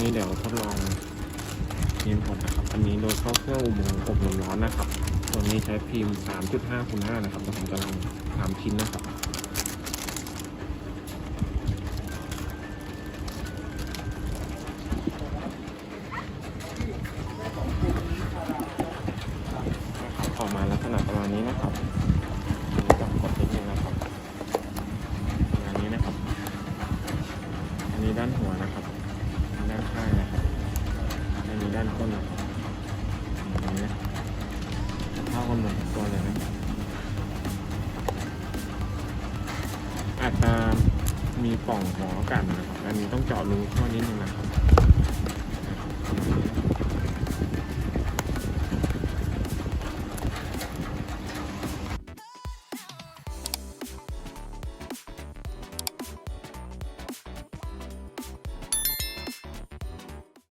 นี้เดี๋ยวทดลองยิงผลนะครับ อันนี้โดยเข้าเครื่องอุโมงค์อบลมร้อนนะครับ ตัวนี้ใช้พิมพ์ 3.5คูณ5นะครับเดี๋ยวผมจะลองสามชิ้นนะครับออกมาลักษณะประมาณนี้นะครับจับกดนิดนึงนะครับประมาณนี้นะครับ อันนี้ด้านหัวนะครับ ด้านข้างนะครับอันนี้ด้านก้นนะครับอันนี้นะเท่ากันหมดทุกตัวเลยนะอาจจะมีปล่องหัวอากาศนะครับอันนี้ต้องเจาะรูเข้านิดนึงนะครับ